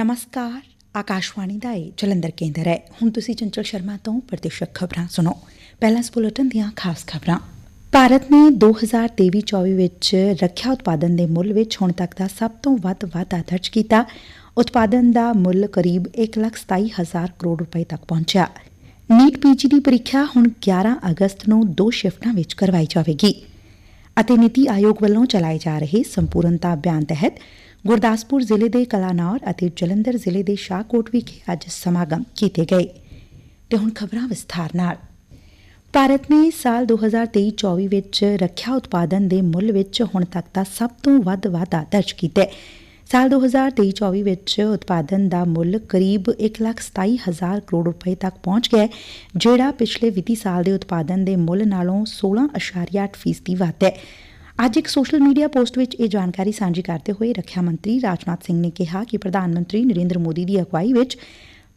ਨਮਸਕਾਰ ਆਕਾਸ਼ਵਾਣੀ ਦਾ ਇਹ ਜਲੰਧਰ ਕੇਂਦਰ ਹੈ। ਹੁਣ ਤੁਸੀਂ ਚੰਚਲ ਸ਼ਰਮਾ ਤੋਂ ਪ੍ਰਤੀਸ਼ਤ ਖਬਰਾਂ ਸੁਣੋ। ਪਹਿਲਾਂ ਇਸ ਬੁਲੇਟਿਨ ਦੀਆਂ ਖਾਸ ਖਬਰਾਂ। ਭਾਰਤ ਨੇ 2023-24 ਵਿੱਚ ਰੱਖਿਆ ਉਤਪਾਦਨ ਦੇ ਮੁੱਲ ਵਿੱਚ ਹੁਣ ਤੱਕ ਦਾ ਸਭ ਤੋਂ ਵੱਧ ਵਾਧਾ ਦਰਜ ਕੀਤਾ। ਉਤਪਾਦਨ ਦਾ ਮੁੱਲ ਕਰੀਬ 1,27,000 ਕਰੋੜ ਰੁਪਏ ਤੱਕ ਪਹੁੰਚਿਆ। ਨੀਟ ਪੀਜੀ ਦੀ ਪ੍ਰੀਖਿਆ ਹੁਣ 11 ਅਗਸਤ ਨੂੰ ਦੋ ਸ਼ਿਫਟਾਂ ਵਿੱਚ ਕਰਵਾਈ ਜਾਵੇਗੀ। ਅਤੇ ਨੀਤੀ ਆਯੋਗ ਵੱਲੋਂ ਚਲਾਏ ਜਾ ਰਹੇ ਸੰਪੂਰਨਤਾ ਅਭਿਆਨ ਤਹਿਤ ਗੁਰਦਾਸਪੁਰ ਜ਼ਿਲ੍ਹੇ ਦੇ ਕਲਾਨੌਰ ਅਤੇ ਜਲੰਧਰ ਜ਼ਿਲ੍ਹੇ ਦੇ ਸ਼ਾਹਕੋਟ ਵਿਖੇ ਅੱਜ ਸਮਾਗਮ ਕੀਤੇ ਗਏ। ਤੇ ਹੁਣ ਖਬਰਾਂ ਵਿਸਥਾਰ ਨਾਲ। ਭਾਰਤ ਨੇ ਸਾਲ 2023-24 ਵਿੱਚ ਰੱਖਿਆ ਉਤਪਾਦਨ ਦੇ ਮੁੱਲ ਵਿੱਚ ਹੁਣ ਤੱਕ ਦਾ ਸਭ ਤੋਂ ਵੱਧ ਵਾਧਾ ਦਰਜ ਕੀਤਾ ਹੈ। ਸਾਲ 2023-24 ਵਿੱਚ ਉਤਪਾਦਨ ਦਾ ਮੁੱਲ ਕਰੀਬ 1,27,000 ਕਰੋੜ ਰੁਪਏ ਤੱਕ ਪਹੁੰਚ ਗਿਆ ਜਿਹੜਾ ਪਿਛਲੇ ਵਿੱਤੀ ਸਾਲ ਦੇ ਉਤਪਾਦਨ ਦੇ ਮੁੱਲ ਨਾਲੋਂ 16.8 ਫੀਸਦੀ ਵੱਧ ਹੈ। ਅੱਜ ਇੱਕ ਸੋਸ਼ਲ ਮੀਡੀਆ ਪੋਸਟ ਵਿੱਚ ਇਹ ਜਾਣਕਾਰੀ ਸਾਂਝੀ ਕਰਦੇ ਹੋਏ ਰੱਖਿਆ ਮੰਤਰੀ ਰਾਜਨਾਥ ਸਿੰਘ ਨੇ ਕਿਹਾ ਕਿ ਪ੍ਰਧਾਨ ਮੰਤਰੀ ਨਰਿੰਦਰ ਮੋਦੀ ਦੀ ਅਗਵਾਈ ਵਿੱਚ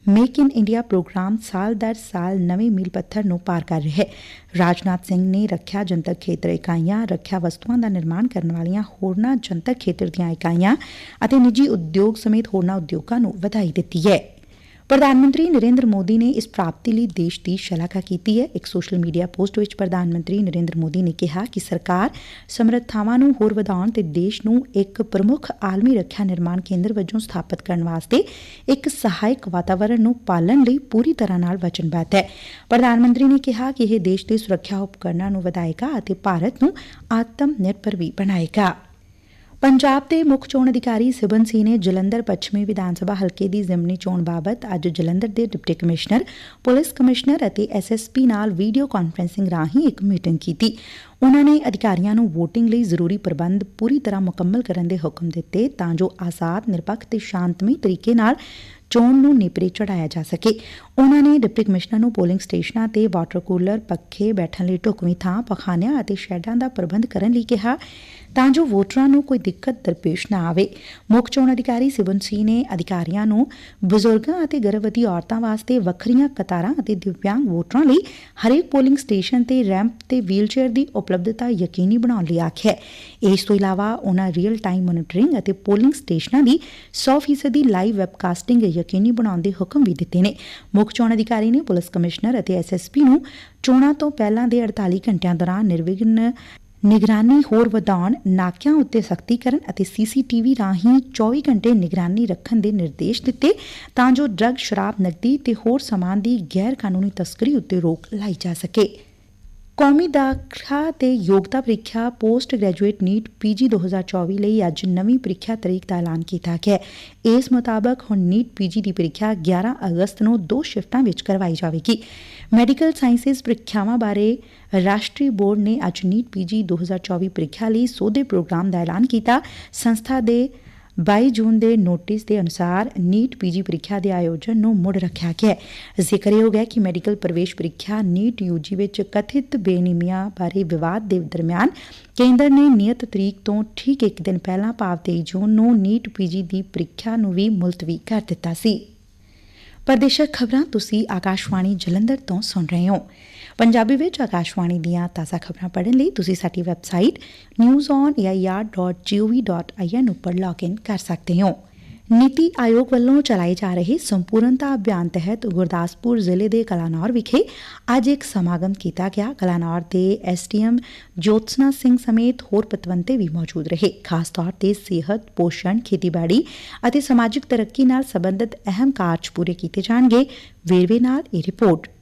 ਮੇਕ ਇਨ ਇੰਡੀਆ ਪ੍ਰੋਗਰਾਮ ਸਾਲ ਦਰ ਸਾਲ ਨਵੇਂ ਮੀਲ ਪੱਥਰ ਨੂੰ ਪਾਰ ਕਰ ਰਿਹਾ ਹੈ। ਰਾਜਨਾਥ ਸਿੰਘ ਨੇ ਰੱਖਿਆ ਜਨਤਕ ਖੇਤਰ ਇਕਾਈਆਂ, ਰੱਖਿਆ ਵਸਤੂਆਂ ਦਾ ਨਿਰਮਾਣ ਕਰਨ ਵਾਲੀਆਂ ਹੋਰਨਾਂ ਜਨਤਕ ਖੇਤਰ ਦੀਆਂ ਇਕਾਈਆਂ ਅਤੇ ਨਿੱਜੀ ਉਦਯੋਗ ਸਮੇਤ ਹੋਰਨਾਂ ਉਦਯੋਗਾਂ ਨੂੰ ਵਧਾਈ ਦਿੱਤੀ ਹੈ। ਪ੍ਰਧਾਨ ਮੰਤਰੀ ਨਰਿੰਦਰ ਮੋਦੀ ਨੇ ਇਸ ਪ੍ਰਾਪਤੀ ਲਈ ਦੇਸ਼ ਦੀ ਸ਼ਲਾਘਾ ਕੀਤੀ ਹੈ। ਇੱਕ ਸੋਸ਼ਲ ਮੀਡੀਆ ਪੋਸਟ ਵਿੱਚ ਪ੍ਰਧਾਨ ਮੰਤਰੀ ਨਰਿੰਦਰ ਮੋਦੀ ਨੇ ਕਿਹਾ ਕਿ ਸਰਕਾਰ ਸਮਰੱਥਾਵਾਂ ਨੂੰ ਹੋਰ ਵਧਾਉਣ ਤੇ ਦੇਸ਼ ਨੂੰ ਇੱਕ ਪ੍ਰਮੁੱਖ ਆਲਮੀ ਰੱਖਿਆ ਨਿਰਮਾਣ ਕੇਂਦਰ ਵਜੋਂ ਸਥਾਪਿਤ ਕਰਨ ਵਾਸਤੇ ਇੱਕ ਸਹਾਇਕ ਵਾਤਾਵਰਣ ਨੂੰ ਪਾਲਣ ਲਈ ਪੂਰੀ ਤਰ੍ਹਾਂ ਨਾਲ ਵਚਨਬੱਧ ਹੈ। ਪ੍ਰਧਾਨ ਮੰਤਰੀ ਨੇ ਕਿਹਾ ਕਿ ਇਹ ਦੇਸ਼ ਦੇ ਸੁਰੱਖਿਆ ਉਪਕਰਨਾਂ ਨੂੰ ਵਧਾਏਗਾ ਅਤੇ ਭਾਰਤ ਨੂੰ ਆਤਮ ਨਿਰਭਰ ਵੀ ਬਣਾਏਗਾ। ਪੰਜਾਬ ਦੇ ਮੁੱਖ ਚੋਣ ਅਧਿਕਾਰੀ ਸਿਬਨ ਸਿੰਘ ਨੇ ਜਲੰਧਰ ਪੱਛਮੀ ਵਿਧਾਨ ਸਭਾ ਹਲਕੇ ਦੀ ਜ਼ਿਮਨੀ ਚੋਣ ਬਾਬਤ ਅੱਜ ਜਲੰਧਰ ਦੇ ਡਿਪਟੀ ਕਮਿਸ਼ਨਰ, ਪੁਲਿਸ ਕਮਿਸ਼ਨਰ ਅਤੇ ਐਸਐਸਪੀ ਨਾਲ ਵੀਡੀਓ ਕਾਨਫਰੰਸਿੰਗ ਰਾਹੀਂ ਇੱਕ ਮੀਟਿੰਗ ਕੀਤੀ। ਉਨਾਂ ਨੇ ਅਧਿਕਾਰੀਆਂ ਨੂੰ VOTING ਲਈ ਜ਼ਰੂਰੀ ਪ੍ਰਬੰਧ ਪੂਰੀ ਤਰ੍ਹਾਂ ਮੁਕੰਮਲ ਕਰਨ ਦੇ ਹੁਕਮ ਦਿੱਤੇ ਤਾਂ ਜੋ ਆਜ਼ਾਦ, ਨਿਰਪੱਖ ਤੇ ਸ਼ਾਂਤਮਈ ਤਰੀਕੇ ਨਾਲ ਚੋਣ ਨੂੰ ਨੇਪਰੇ ਚੜਾਇਆ ਜਾ ਸਕੇ। ਉਨਾਂ ਨੇ ਡਿਪਟੀ ਕਮਿਸ਼ਨਰ ਨੂੰ ਪੋਲਿੰਗ ਸਟੇਸ਼ਨਾਂ ਤੇ ਵਾਟਰ ਕੂਲਰ, ਪੱਖੇ ਬੈਠਣ ਲਈ ਢੁਕਵੀਂ ਥਾਂ, ਪਖਾਨਿਆਂ ਅਤੇ ਸ਼ੈਡਾਂ ਦਾ ਪ੍ਰਬੰਧ ਕਰਨ ਲਈ ਕਿਹਾ। ਤਾਂ ਜੋ ਵੋਟਰਾਂ ਨੂੰ ਕੋਈ ਦਿੱਕਤ ਦਰਪੇਸ਼ ਨਾ ਆਵੇ। ਮੁੱਖ ਚੋਣ ਅਧਿਕਾਰੀ ਸਿਬਨ ਸਿੰਘ ਨੇ ਅਧਿਕਾਰੀਆਂ ਨੂੰ ਬਜ਼ੁਰਗਾਂ ਅਤੇ ਗਰਭਵਤੀ ਔਰਤਾਂ ਵਾਸਤੇ ਵੱਖਰੀਆਂ ਕਤਾਰਾਂ ਅਤੇ ਦਿਵਿਆਂਗ ਵੋਟਰਾਂ ਲਈ ਹਰੇਕ ਪੋਲਿੰਗ ਸਟੇਸ਼ਨ ਤੇ ਰੈਂਪ ਤੇ ਵੀਲਚੇਅਰ ਦੀ ਉਪਲਬਧਤਾ ਯਕੀਨੀ ਬਣਾਉਣ ਲਈ ਆਖਿਆ ਇਸ ਤੋਂ ਇਲਾਵਾ ਉਨ੍ਹਾਂ ਰੀਅਲ ਟਾਈਮ ਮੋਨੀਟਰਿੰਗ ਅਤੇ ਪੋਲਿੰਗ ਸਟੇਸ਼ਨਾਂ ਦੀ 100% ਲਾਈਵ ਵੈਬਕਾਸਟਿੰਗ ਯਕੀਨੀ ਬਣਾਉਣ ਦੇ ਹੁਕਮ ਵੀ ਦਿੱਤੇ ਨੇ। ਮੁੱਖ ਚੋਣ ਅਧਿਕਾਰੀ ਨੇ ਪੁਲਿਸ ਕਮਿਸ਼ਨਰ ਅਤੇ ਐਸਐਸਪੀ ਨੂੰ ਚੋਣਾਂ ਤੋਂ ਪਹਿਲਾਂ ਦੇ 48 ਘੰਟਿਆਂ ਦੌਰਾਨ ਨਿਰਵਿਘਨ ਨਿਗਰਾਨੀ ਹੋਰ ਵਧਾਉਣ, ਨਾਕਿਆਂ ਉੱਤੇ ਸਖਤੀ ਕਰਨ ਅਤੇ ਸੀਸੀਟੀਵੀ ਰਾਹੀਂ 24 ਘੰਟੇ ਨਿਗਰਾਨੀ ਰੱਖਣ ਦੇ ਨਿਰਦੇਸ਼ ਦਿੱਤੇ ਤਾਂ ਜੋ ਡਰੱਗ ਸ਼ਰਾਬ, ਨਕਦੀ ਤੇ ਹੋਰ ਸਮਾਨ ਦੀ ਗੈਰ ਕਾਨੂੰਨੀ ਤਸਕਰੀ ਉੱਤੇ ਰੋਕ ਲਾਈ ਜਾ ਸਕੇ। ਕੌਮੀ ਦਾਖਲਾ ਤੇ ਯੋਗਤਾ ਪ੍ਰੀਖਿਆ ਪੋਸਟ ਗ੍ਰੈਜੂਏਟ ਨੀਟ ਪੀਜੀ 2024 ਲਈ ਅੱਜ ਨਵੀਂ ਪ੍ਰੀਖਿਆ ਤਰੀਕ ਦਾ ਐਲਾਨ ਕੀਤਾ ਗਿਆ ਹੈ। ਇਸ ਮੁਤਾਬਕ ਹੁਣ ਨੀਟ ਪੀਜੀ ਦੀ ਪ੍ਰੀਖਿਆ 11 ਅਗਸਤ ਨੂੰ ਦੋ ਸ਼ਿਫਟਾਂ ਵਿੱਚ ਕਰਵਾਈ ਜਾਵੇਗੀ। ਮੈਡੀਕਲ ਸਾਇੰਸਜ਼ ਪ੍ਰੀਖਿਆਵਾਂ ਬਾਰੇ ਰਾਸ਼ਟਰੀ ਬੋਰਡ ਨੇ ਅੱਜ ਨੀਟ ਪੀਜੀ 2024 ਪ੍ਰੀਖਿਆ ਲਈ ਸੋਧੇ ਪ੍ਰੋਗਰਾਮ ਦਾ ਐਲਾਨ ਕੀਤਾ। ਸੰਸਥਾ ਦੇ 22 ਜੂਨ ਦੇ ਨੋਟਿਸ ਦੇ ਅਨੁਸਾਰ ਨੀਟ ਪੀਜੀ ਪ੍ਰੀਖਿਆ ਦੇ ਆਯੋਜਨ ਨੂੰ ਮੁੜ ਰੱਖਿਆ ਗਿਆ ਹੈ। ਜ਼ਿਕਰਯੋਗ ਹੈ ਕਿ ਮੈਡੀਕਲ ਪ੍ਰਵੇਸ਼ ਪ੍ਰੀਖਿਆ ਨੀਟ ਯੂਜੀ ਵਿੱਚ ਕਥਿਤ ਬੇਨਿਯਮੀਆਂ ਬਾਰੇ ਵਿਵਾਦ ਦੇ ਦਰਮਿਆਨ ਕੇਂਦਰ ਨੇ ਨਿਯਤ ਤਰੀਕ ਤੋਂ ਠੀਕ ਇੱਕ ਦਿਨ ਪਹਿਲਾਂ ਭਾਵ 23 ਜੂਨ ਨੂੰ ਨੀਟ ਪੀਜੀ ਦੀ ਪ੍ਰੀਖਿਆ ਨੂੰ ਵੀ ਮੁਲਤਵੀ ਕਰ ਦਿੱਤਾ ਸੀ। ਪ੍ਰਦੇਸ਼ਕ ਖਬਰਾਂ ਤੁਸੀਂ ਆਕਾਸ਼ਵਾਣੀ ਜਲੰਧਰ ਤੋਂ ਸੁਣ ਰਹੇ ਹੋ। ਪੰਜਾਬੀ ਵਿੱਚ ਆਕਾਸ਼ਵਾਣੀ ਦੀਆਂ ਤਾਜ਼ਾ ਖਬਰਾਂ ਪੜ੍ਹਨ ਲਈ ਤੁਸੀਂ ਸਾਡੀ ਵੈਬਸਾਈਟ newsonair.gov.in ਉੱਪਰ ਲੌਗਇਨ ਕਰ ਸਕਦੇ ਹੋ। ਨੀਤੀ ਆਯੋਗ ਵੱਲੋਂ ਚਲਾਏ ਜਾ ਰਹੇ ਸੰਪੂਰਨਤਾ ਅਭਿਆਨ ਤਹਿਤ ਗੁਰਦਾਸਪੁਰ ਜ਼ਿਲ੍ਹੇ ਦੇ ਕਲਾਨੌਰ ਵਿਖੇ ਅੱਜ ਇੱਕ ਸਮਾਗਮ ਕੀਤਾ ਗਿਆ। ਕਲਾਨੌਰ ਦੇ ਐਸਡੀਐਮ ਜੋਤਸਨਾ ਸਿੰਘ ਸਮੇਤ ਹੋਰ ਪਤਵੰਤੇ ਵੀ ਮੌਜੂਦ ਰਹੇ। ਖਾਸ ਤੌਰ ਤੇ ਸਿਹਤ, ਪੋਸ਼ਣ, ਖੇਤੀਬਾੜੀ ਅਤੇ ਸਮਾਜਿਕ ਤਰੱਕੀ ਨਾਲ ਸੰਬੰਧਿਤ ਅਹਿਮ ਕਾਰਜ ਪੂਰੇ ਕੀਤੇ ਜਾਣਗੇ। ਵੇਰਵੇ ਨਾਲ ਇਹ ਰਿਪੋਰਟ।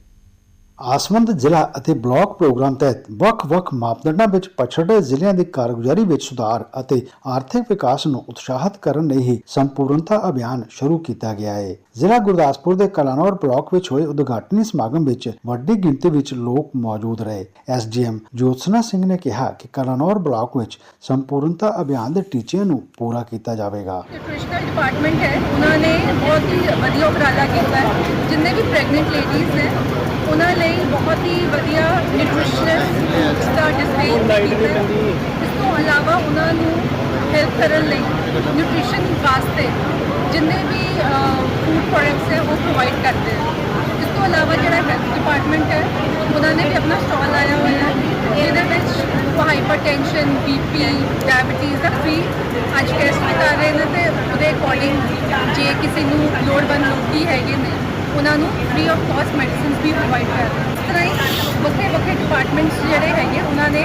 ਆਸਮੰਦ ਜ਼ਿਲ੍ਹਾ ਅਤੇ ਬਲਾਕ ਪ੍ਰੋਗਰਾਮ ਤਹਿਤ ਵੱਖ-ਵੱਖ ਮਾਪਦੰਡਾਂ ਵਿੱਚ ਪਛੜੇ ਜ਼ਿਲ੍ਹਿਆਂ ਦੀ ਕਾਰਗੁਜ਼ਾਰੀ ਵਿੱਚ ਸੁਧਾਰ ਅਤੇ ਆਰਥਿਕ ਵਿਕਾਸ ਨੂੰ ਉਤਸ਼ਾਹਿਤ ਕਰਨ ਲਈ ਹੀ ਸੰਪੂਰਨਤਾ ਅਭਿਆਨ ਸ਼ੁਰੂ ਕੀਤਾ ਗਿਆ ਹੈ। ਜ਼ਿਲ੍ਹਾ ਗੁਰਦਾਸਪੁਰ ਦੇ ਕਲਾਨੌਰ ਬਲਾਕ ਵਿੱਚ ਹੋਏ ਉਦਘਾਟਨੀ ਸਮਾਗਮ ਵਿੱਚ ਵੱਡੀ ਗਿਣਤੀ ਵਿੱਚ ਲੋਕ ਮੌਜੂਦ ਰਹੇ। ਐਸਡੀਐਮ ਜੋਤਸਨਾ ਸਿੰਘ ਨੇ ਕਿਹਾ ਕਿ ਕਲਾਨੌਰ ਬਲਾਕ ਵਿੱਚ ਸੰਪੂਰਨਤਾ ਅਭਿਆਨ ਦੇ ਟੀਚਿਆਂ ਨੂੰ ਪੂਰਾ ਕੀਤਾ ਜਾਵੇਗਾ। ਨਿਊਟ੍ਰੀਸ਼ਨਲ ਡਿਪਾਰਟਮੈਂਟ ਹੈ। ਉਹਨਾਂ ਨੇ ਬਹੁਤ ਹੀ ਵਧੀਆ ਉਪਰਾਲਾ ਕੀਤਾ ਹੈ। ਜਿੰਨੇ ਵੀ ਪ੍ਰੈਗਨੈਂਟ ਲੇਡੀਜ਼ ਨੇ, ਉਹਨਾਂ ਲਈ ਬਹੁਤ ਹੀ ਵਧੀਆ ਨਿਊਟ੍ਰੀਸ਼ਨਸ ਦਾ ਡਿਸਪਲੇ ਕੀਤਾ ਇਸ ਤੋਂ ਇਲਾਵਾ ਉਹਨਾਂ ਨੂੰ ਹੈਲਪ ਕਰਨ ਲਈ ਨਿਊਟ੍ਰੀਸ਼ਨ ਵਾਸਤੇ ਜਿੰਨੇ ਵੀ ਫੂਡ ਪ੍ਰੋਡਕਟਸ ਹੈ, ਉਹ ਪ੍ਰੋਵਾਈਡ ਕਰਦੇ ਹੈ ਇਸ ਤੋਂ ਇਲਾਵਾ ਜਿਹੜਾ ਹੈਲਥ ਡਿਪਾਰਟਮੈਂਟ ਹੈ, ਉਹਨਾਂ ਨੇ ਵੀ ਆਪਣਾ ਸਟਾਲ ਲਾਇਆ ਹੋਇਆ ਹੈ। ਜਿਹਦੇ ਵਿੱਚ ਹਾਈਪਰਟੈਂਸ਼ਨ ਬੀਪੀ ਡਾਇਬੀਟੀਜ਼ ਦਾ ਫ੍ਰੀ ਅੱਜ ਟੈਸਟ ਵੀ ਕਰ ਰਹੇ ਨੇ ਤੇ ਉਹਦੇ ਅਕੋਰਡਿੰਗ ਜੇ ਕਿਸੇ ਨੂੰ ਲੋੜਵੰਦ ਲੋਕੀ ਹੈਗੇ ਨੇ ਉਹਨਾਂ ਨੂੰ ਫ੍ਰੀ ਆਫ ਕਾਸਟ ਮੈਡੀਸਿਨਸ ਵੀ ਪ੍ਰੋਵਾਈਡ ਕਰ ਇਸ ਤਰ੍ਹਾਂ ਹੀ ਵੱਖਰੇ ਵੱਖਰੇ ਡਿਪਾਰਟਮੈਂਟਸ ਜਿਹੜੇ ਹੈਗੇ ਉਹਨਾਂ ਨੇ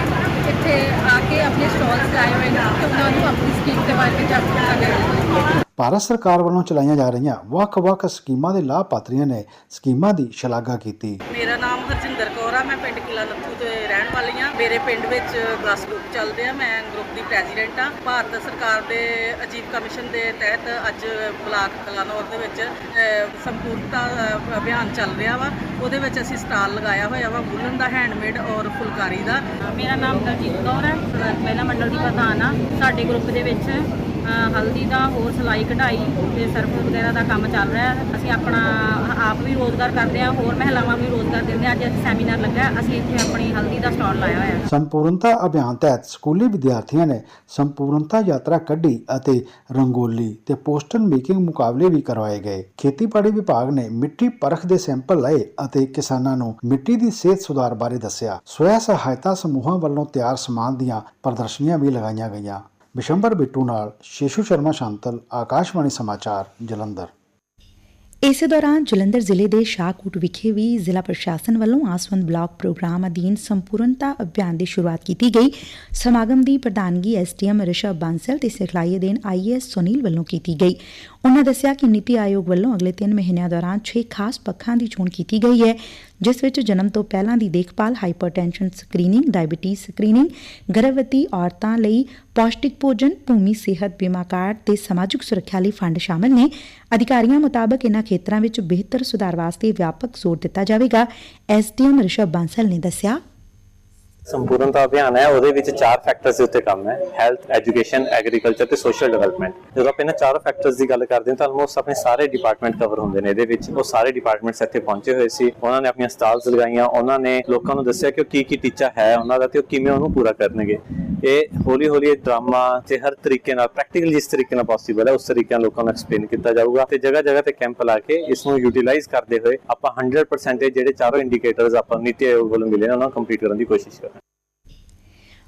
ਇੱਥੇ ਆ ਕੇ ਆਪਣੇ ਸਟਾਲਸ ਲਾਏ ਹੋਏ ਨੇ ਤੇ ਉਹਨਾਂ ਨੂੰ ਆਪਣੀ ਸਕੀਮ ਦੇ ਬਾਰੇ ਜਾਗਰੂਕ ਕਰ ਰਹੇ ਨੇ ਭਾਰਤ ਸਰਕਾਰ ਵੱਲੋਂ ਚਲਾਈਆਂ ਜਾ ਰਹੀਆਂ ਵੱਖ-ਵੱਖ ਸਕੀਮਾਂ ਦੇ ਲਾਭਪਾਤਰੀਆਂ ਨੇ ਸਕੀਮਾਂ ਦੀ ਸ਼ਲਾਘਾ ਕੀਤੀ। ਮੇਰਾ ਨਾਮ ਹਰਜਿੰਦਰ ਕੌਰ ਆ ਮੈਂ ਪਿੰਡ ਕਿਲਾ ਲੱਥੂ ਤੋਂ ਰਹਿਣ ਵਾਲੀ ਆ ਮੇਰੇ ਪਿੰਡ ਵਿੱਚ 10 ਗਰੁੱਪ ਚੱਲਦੇ ਆ ਮੈਂ ਗਰੁੱਪ ਪ੍ਰੈਜ਼ੀਡੈਂਟ ਆ। ਭਾਰਤ ਸਰਕਾਰ ਦੇ ਅਜੀਬ ਕਮਿਸ਼ਨ ਦੇ ਤਹਿਤ ਅੱਜ ਬਲਾਕ ਕਲਾਨੌਰ ਦੇ ਵਿੱਚ ਸੰਪੂਰਨਤਾ ਅਭਿਆਨ ਚੱਲ ਰਿਹਾ ਵਾ। ਉਹਦੇ ਵਿੱਚ ਅਸੀਂ ਸਟਾਲ ਲਗਾਇਆ ਹੋਇਆ ਵਾ ਵੂਲਨ ਦਾ ਹੈਂਡਮੇਡ ਔਰ ਫੁਲਕਾਰੀ ਦਾ। ਮੇਰਾ ਨਾਮ ਦਲਜੀਤ ਕੌਰ ਹੈ। ਮਹਿਲਾ ਮੰਡਲ ਦੀ ਪ੍ਰਧਾਨ ਆ ਸਾਡੇ ਗਰੁੱਪ ਦੇ ਵਿੱਚ ਹਲਦੀ ਦਾ ਹੋਰ ਸਿਲਾਈ ਕਢਾਈ ਤੇ ਸਰਫ ਵਗੈਰਾ ਦਾ ਕੰਮ ਚੱਲ ਰਿਹਾ ਹੈ। ਅਸੀਂ ਆਪਣਾ ਆਪ ਵੀ ਰੋਜ਼ਗਾਰ ਕਰਦੇ ਆ ਹੋਰ ਮਹਿਲਾਵਾਂ ਵੀ ਰੋਜ਼ਗਾਰ ਦਿੰਦੇ ਹਾਂ। ਅੱਜ ਸੈਮੀਨਾਰ ਲੱਗਾ ਅਸੀਂ ਇੱਥੇ ਆਪਣੀ ਹਲਦੀ ਦਾ ਸਟਾਲ ਲਾਇਆ ਹੋਇਆ ਹੈ। ਸੰਪੂਰਨਤਾ ਅਭਿਆਨ ਤਹਿਤ ਸਕੂਲੀ ਵਿਦਿਆਰਥੀਆਂ ਨੇ ਸੰਪੂਰਨਤਾ ਯਾਤਰਾ ਕੱਢੀ ਅਤੇ ਰੰਗੋਲੀ ਤੇ ਪੋਸਟਰ ਮੇਕਿੰਗ ਮੁਕਾਬਲੇ ਵੀ ਕਰਵਾਏ ਗਏ। ਖੇਤੀਬਾੜੀ ਵਿਭਾਗ ਨੇ ਮਿੱਟੀ ਪਰਖ ਦੇ ਸੈਂਪਲ ਲਏ ਅਤੇ ਕਿਸਾਨਾਂ ਨੂੰ ਮਿੱਟੀ ਦੀ ਸਿਹਤ ਸੁਧਾਰ ਬਾਰੇ ਦੱਸਿਆ। ਸਵੈ ਸਹਾਇਤਾ ਸਮੂਹਾਂ ਵੱਲੋਂ ਤਿਆਰ ਸਮਾਨ ਦੀਆਂ ਪ੍ਰਦਰਸ਼ਨੀਆਂ ਵੀ ਲਗਾਈਆਂ ਗਈਆਂ। ਬਿਸ਼ੰਬਰ ਬਿੱਟੂ ਨਾਲ ਸ਼ੇਸ਼ੂ ਸ਼ਰਮਾ ਸ਼ਾਂਤਲ, ਆਕਾਸ਼ਵਾਣੀ ਸਮਾਚਾਰ, ਜਲੰਧਰ। ਇਸੇ ਦੌਰਾਨ ਜਲੰਧਰ ਜ਼ਿਲ੍ਹੇ ਦੇ ਸ਼ਾਹਕੋਟ ਵਿਖੇ ਵੀ ਜ਼ਿਲ੍ਹਾ ਪ੍ਰਸ਼ਾਸਨ ਵੱਲੋਂ ਆਸਵੰਦ ਬਲਾਕ ਪ੍ਰੋਗਰਾਮ ਅਧੀਨ ਸੰਪੂਰਨਤਾ ਅਭਿਆਨ ਦੀ ਸ਼ੁਰੂਆਤ ਕੀਤੀ ਗਈ। ਸਮਾਗਮ ਦੀ ਪ੍ਰਧਾਨਗੀ ਐਸਡੀਐਮ ਰਿਸ਼ਵ ਬਾਂਸਲ ਤੇ ਸਿਖਲਾਈ ਅਧੀਨ ਆਈਐਸ ਸੁਨੀਲ ਵੱਲੋਂ ਕੀਤੀ ਗਈ। ਉਨ੍ਹਾਂ ਦੱਸਿਆ ਕਿ ਨੀਤੀ ਆਯੋਗ ਵੱਲੋਂ ਅਗਲੇ 3 ਮਹੀਨਿਆਂ ਦੌਰਾਨ 6 ਖਾਸ ਪੱਖਾਂ ਦੀ ਚੋਣ ਕੀਤੀ ਗਈ ਹੈ। ਜਿਸ ਵਿੱਚ ਜਨਮ ਤੋਂ ਪਹਿਲਾਂ ਦੀ ਦੇਖਭਾਲ ਹਾਈਪਰਟੈਂਸ਼ਨ ਸਕਰੀਨਿੰਗ ਡਾਇਬੀਟੀਜ਼ ਸਕਰੀਨਿੰਗ ਗਰਭਵਤੀ ਔਰਤਾਂ ਲਈ ਪੌਸ਼ਟਿਕ ਭੋਜਨ, ਭੂਮੀ ਸਿਹਤ ਬੀਮਾ ਕਾਰਡ ਤੇ ਸਮਾਜਿਕ ਸੁਰੱਖਿਆ ਲਈ ਫੰਡ ਸ਼ਾਮਲ ਨੇ। ਅਧਿਕਾਰੀਆਂ ਮੁਤਾਬਕ ਇਨ੍ਹਾਂ ਖੇਤਰਾਂ ਵਿੱਚ ਬਿਹਤਰ ਸੁਧਾਰ ਵਾਸਤੇ ਵਿਆਪਕ ਜ਼ੋਰ ਦਿੱਤਾ ਜਾਵੇਗਾ ਐਸਡੀਐਮ ਰਿਸ਼ਵ ਬਾਂਸਲ ਨੇ ਦੱਸਿਆ। ਸੰਪੂਰਨਤਾ ਅਭਿਆਨ ਹੈ, ਉਹਦੇ ਵਿੱਚ ਚਾਰ ਫੈਕਟਰਸ ਦੇ ਉੱਤੇ ਕੰਮ ਹੈ ਹੈਲਥ ਐਜੂਕੇਸ਼ਨ ਐਗਰੀਕਲਚਰ ਤੇ ਸੋਸ਼ਲ ਡਿਵੈਲਪਮੈਂਟ ਜਦੋਂ ਆਪਾਂ ਇਹਨਾਂ ਚਾਰੋਂ ਫੈਕਟਰਸ ਦੀ ਗੱਲ ਕਰਦੇ ਹਾਂ ਤਾਂ ਆਲਮੋਸਟ ਆਪਣੇ ਸਾਰੇ ਡਿਪਾਰਟਮੈਂਟ ਕਵਰ ਹੁੰਦੇ ਨੇ ਇਹਦੇ ਵਿੱਚ। ਉਹ ਸਾਰੇ ਡਿਪਾਰਟਮੈਂਟਸ ਇੱਥੇ ਪਹੁੰਚੇ ਹੋਏ ਸੀ। ਉਹਨਾਂ ਨੇ ਆਪਣੀਆਂ ਸਟਾਲਸ ਲਗਾਈਆਂ, ਉਹਨਾਂ ਨੇ ਲੋਕਾਂ ਨੂੰ ਦੱਸਿਆ ਕਿ ਉਹ ਕੀ ਕੀ ਟੀਚਾ ਹੈ ਉਹਨਾਂ ਦਾ ਤੇ ਉਹ ਕਿਵੇਂ ਉਹਨੂੰ ਪੂਰਾ ਕਰਨਗੇ। ਇਹ ਹੌਲੀ ਹੌਲੀ ਇਹ ਡਰਾਮਾ ਤੇ ਹਰ ਤਰੀਕੇ ਨਾਲ ਪ੍ਰੈਕਟੀਕਲ ਜਿਸ ਤਰੀਕੇ ਨਾਲ ਪੋਸੀਬਲ ਹੈ, ਉਸ ਤਰੀਕੇ ਨਾਲ ਲੋਕਾਂ ਨੂੰ ਐਕਸਪਲੇਨ ਕੀਤਾ ਜਾਊਗਾ। ਤੇ ਜਗ੍ਹਾ ਜਗ੍ਹਾ ਤੇ ਕੈਂਪ ਲਾ ਕੇ ਇਸ ਨੂੰ ਯੂਟਿਲਾਈਜ਼ ਕਰਦੇ ਹੋਏ ਆਪਾਂ 100% ਜਿਹੜੇ ਚਾਰੋਂ ਇੰਡੀਕੇਟਰਸ ਆਪਾਂ ਨੀਤੀ ਆਯੋਗ ਵੱਲੋਂ ਮਿਲੇ ਨੇ, ਉਹਨਾਂ ਨੂੰ ਕੰਪਲੀਟ ਕਰਨ ਦੀ ਕੋਸ਼ਿਸ਼ ਕਰਾਂਗੇ।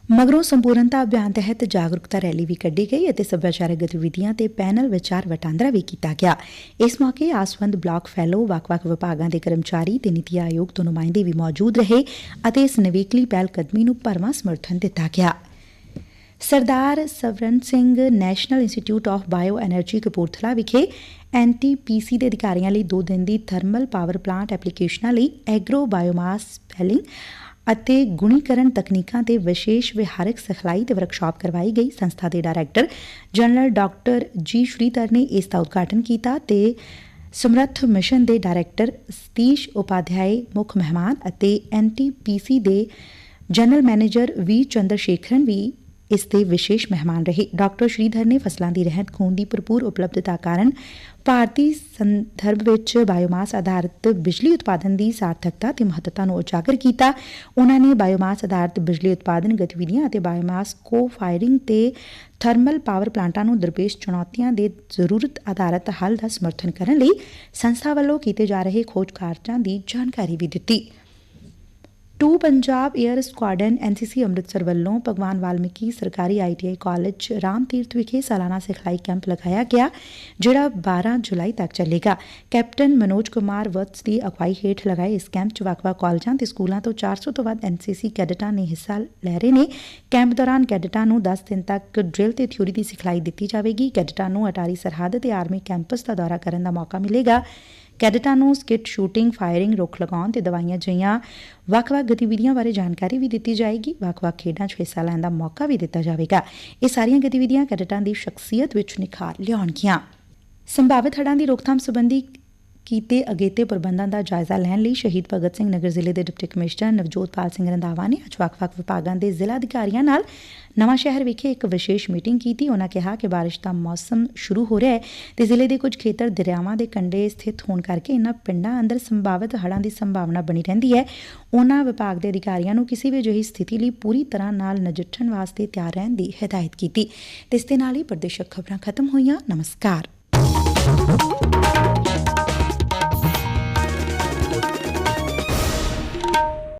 ਮਗਰੋਂ ਸੰਪੂਰਨਤਾ ਅਭਿਆਨ ਤਹਿਤ ਜਾਗਰੂਕਤਾ ਰੈਲੀ ਵੀ ਕੱਢੀ ਗਈ ਅਤੇ ਸੱਭਿਆਚਾਰਕ ਗਤੀਵਿਧੀਆਂ ਤੇ ਪੈਨਲ ਵਿਚਾਰ ਵਟਾਂਦਰਾ ਵੀ ਕੀਤਾ ਗਿਆ। ਇਸ ਮੌਕੇ ਆਸਵੰਦ ਬਲਾਕ ਫੈਲੋ ਵੱਖ-ਵੱਖ ਵਿਭਾਗਾਂ ਦੇ ਕਰਮਚਾਰੀ ਤੇ ਨੀਤੀ ਆਯੋਗ ਤੋਂ ਨੁਮਾਇੰਦੇ ਵੀ ਮੌਜੂਦ ਰਹੇ ਅਤੇ ਇਸ ਨਵੇਕਲੀ ਪਹਿਲ ਕਦਮੀ ਨੂੰ ਭਰਵਾਂ ਸਮਰਥਨ ਦਿੱਤਾ ਗਿਆ। Sardar Swaran Singh National Institute of Bio Energy Kapurthala ਵਿਖੇ ਐਨਟੀਪੀਸੀ ਦੇ ਅਧਿਕਾਰੀਆਂ ਲਈ 2 ਦਿਨ ਦੀ ਥਰਮਲ ਪਾਵਰ ਪਲਾਂਟ ਐਪਲੀਕੇਸ਼ਨਾਂ ਲਈ ਐਗਰੋ ਬਾਇਓਮਾਸ ਸਪੈਲਿੰਗ ਅਤੇ ਗੁਣੀਕਰਨ ਤਕਨੀਕਾਂ ਤੇ ਵਿਸ਼ੇਸ਼ ਵਿਹਾਰਕ ਸਿਖਲਾਈ ਤੇ ਵਰਕਸ਼ਾਪ ਕਰਵਾਈ ਗਈ। ਸੰਸਥਾ ਦੇ ਡਾਇਰੈਕਟਰ ਜਨਰਲ ਡਾਕਟਰ ਜੀ ਸ਼੍ਰੀਧਰ ਨੇ ਇਸ ਦਾ ਉਦਘਾਟਨ ਕੀਤਾ ਤੇ ਸਮਰੱਥ ਮਿਸ਼ਨ ਦੇ ਡਾਇਰੈਕਟਰ ਸਤੀਸ਼ ਉਪਾਧਿਆਏ, ਮੁੱਖ ਮਹਿਮਾਨ ਅਤੇ ਐਨਟੀਪੀਸੀ ਦੇ general manager V Chandra Shekharan ਵੀ ਇਸ ਦੇ ਵਿਸ਼ੇਸ਼ ਮਹਿਮਾਨ ਰਹੇ। ਡਾਕਟਰ ਸ਼੍ਰੀਧਰ ਨੇ ਫਸਲਾਂ ਦੀ ਰਹਿਤ ਖੂਨ ਦੀ ਭਰਪੂਰ ਉਪਲਬਧਤਾ ਕਾਰਨ ਭਾਰਤੀ ਸੰਦਰਭ ਵਿੱਚ ਬਾਇਓਮਾਸ ਆਧਾਰਿਤ ਬਿਜਲੀ ਉਤਪਾਦਨ ਦੀ ਸਾਰਥਕਤਾ ਤੇ ਮਹੱਤਤਾ ਨੂੰ ਉਜਾਗਰ ਕੀਤਾ। ਉਹਨਾਂ ਨੇ ਬਾਇਓਮਾਸ ਆਧਾਰਿਤ ਬਿਜਲੀ ਉਤਪਾਦਨ ਗਤੀਵਿਧੀਆਂ ਅਤੇ ਬਾਇਓਮਾਸ ਕੋ ਫਾਇਰਿੰਗ ਤੇ ਥਰਮਲ ਪਾਵਰ ਪਲਾਂਟਾਂ ਨੂੰ ਦਰਪੇਸ਼ ਚੁਣੌਤੀਆਂ ਦੇ ਜ਼ਰੂਰਤ ਆਧਾਰਿਤ ਹੱਲ ਦਾ ਸਮਰਥਨ ਕਰਨ ਲਈ ਸੰਸਥਾ ਵੱਲੋਂ ਕੀਤੇ ਜਾ ਰਹੇ ਖੋਜ ਕਾਰਜਾਂ ਦੀ ਜਾਣਕਾਰੀ ਵੀ ਦਿੱਤੀ। Two Punjab air squadron NCC Amritsar ਵੱਲੋਂ ਭਗਵਾਨ ਵਾਲਮੀਕੀ ਸਰਕਾਰੀ ਆਈਟੀਆਈ ਕਾਲਜ ਰਾਮ ਤੀਰਥ ਵਿਖੇ ਸਾਲਾਨਾ ਸਿਖਲਾਈ ਕੈਂਪ ਲਗਾਇਆ ਗਿਆ, ਜਿਹੜਾ 12 ਜੁਲਾਈ ਤੱਕ ਚੱਲੇਗਾ। ਕੈਪਟਨ ਮਨੋਜ ਕੁਮਾਰ ਵਤਸ ਦੀ ਅਗਵਾਈ ਹੇਠ ਲਗਾਏ ਇਸ ਕੈਂਪ 'ਚ ਵੱਖ-ਵੱਖ ਕਾਲਜਾਂ ਤੇ ਸਕੂਲਾਂ ਤੋਂ 400 ਤੋਂ ਵੱਧ ਐਨਸੀਸੀ ਕੈਡਟਾਂ ਨੇ ਹਿੱਸਾ ਲੈ ਰਹੇ ਨੇ। ਕੈਂਪ ਦੌਰਾਨ ਕੈਡਟਾਂ ਨੂੰ 10 ਦਿਨ ਤੱਕ ਡਰਿਲ ਤੇ ਥਿਊਰੀ ਦੀ ਸਿਖਲਾਈ ਦਿੱਤੀ ਜਾਵੇਗੀ। ਕੈਡਟਾਂ ਨੂੰ ਅਟਾਰੀ ਸਰਹੱਦ ਤੇ ਆਰਮੀ ਕੈਂਪਸ ਦਾ ਦੌਰਾ ਕਰਨ ਦਾ ਮੌਕਾ ਮਿਲੇਗਾ। ਕੈਡਟਾਂ ਨੂੰ ਸਕਿੱਟ ਸ਼ੂਟਿੰਗ, ਫਾਇਰਿੰਗ, ਰੁੱਖ ਲਗਾਉਣ ਤੇ ਦਵਾਈਆਂ ਜਿਹੀਆਂ ਵੱਖ-ਵੱਖ ਗਤੀਵਿਧੀਆਂ ਬਾਰੇ ਜਾਣਕਾਰੀ ਵੀ ਦਿੱਤੀ ਜਾਏਗੀ। ਵੱਖ-ਵੱਖ ਖੇਡਾਂ 'ਚ ਹਿੱਸਾ ਲੈਣ ਦਾ ਮੌਕਾ ਵੀ ਦਿੱਤਾ ਜਾਵੇਗਾ। ਇਹ ਸਾਰੀਆਂ ਗਤੀਵਿਧੀਆਂ ਕੈਡਟਾਂ ਦੀ ਸ਼ਖਸੀਅਤ ਵਿੱਚ ਨਿਖਾਰ ਲਿਆਉਣਗੀਆਂ। ਸੰਭਾਵਿਤ ਹੜ੍ਹਾਂ ਦੀ ਰੋਕਥਾਮ ਸੰਬੰਧੀ ਕੀਤੇ ਅਗੇਤੇ ਪ੍ਰਬੰਧਾਂ ਦਾ ਜਾਇਜ਼ਾ ਲੈਣ ਲਈ ਸ਼ਹੀਦ ਭਗਤ ਸਿੰਘ ਨਗਰ ਜ਼ਿਲ੍ਹੇ ਦੇ ਡਿਪਟੀ ਕਮਿਸ਼ਨਰ ਨਵਜੋਤਪਾਲ ਸਿੰਘ ਰੰਧਾਵਾ ਨੇ ਅੱਜ ਵੱਖ-ਵੱਖ ਵਿਭਾਗਾਂ ਦੇ ਜ਼ਿਲ੍ਹਾ ਅਧਿਕਾਰੀਆਂ ਨਾਲ ਨਵਾਂ ਸ਼ਹਿਰ ਵਿਖੇ ਇੱਕ ਵਿਸ਼ੇਸ਼ ਮੀਟਿੰਗ ਕੀਤੀ। ਉਹਨਾਂ ਕਿਹਾ ਕਿ ਬਾਰਿਸ਼ ਦਾ ਮੌਸਮ ਸ਼ੁਰੂ ਹੋ ਰਿਹਾ ਹੈ ਤੇ ਜ਼ਿਲ੍ਹੇ ਦੇ ਕੁਝ ਖੇਤਰ ਦਰਿਆਵਾਂ ਦੇ ਕੰਢੇ ਸਥਿਤ ਹੋਣ ਕਰਕੇ ਇਨ੍ਹਾਂ ਪਿੰਡਾਂ ਅੰਦਰ ਸੰਭਾਵਿਤ ਹੜ੍ਹਾਂ ਦੀ ਸੰਭਾਵਨਾ ਬਣੀ ਰਹਿੰਦੀ ਹੈ। ਉਹਨਾਂ ਵਿਭਾਗ ਦੇ ਅਧਿਕਾਰੀਆਂ ਨੂੰ ਕਿਸੇ ਵੀ ਅਜਿਹੀ ਸਥਿਤੀ ਲਈ ਪੂਰੀ ਤਰ੍ਹਾਂ ਨਾਲ ਨਜਿੱਠਣ ਵਾਸਤੇ ਤਿਆਰ ਰਹਿਣ ਦੀ ਹਦਾਇਤ ਕੀਤੀ। ਤੇ ਇਸ ਦੇ ਨਾਲ ਹੀ ਪ੍ਰਦੇਸ਼ਕ ਖਬਰਾਂ ਖਤਮ ਹੋਈਆਂ। ਨਮਸਕਾਰ।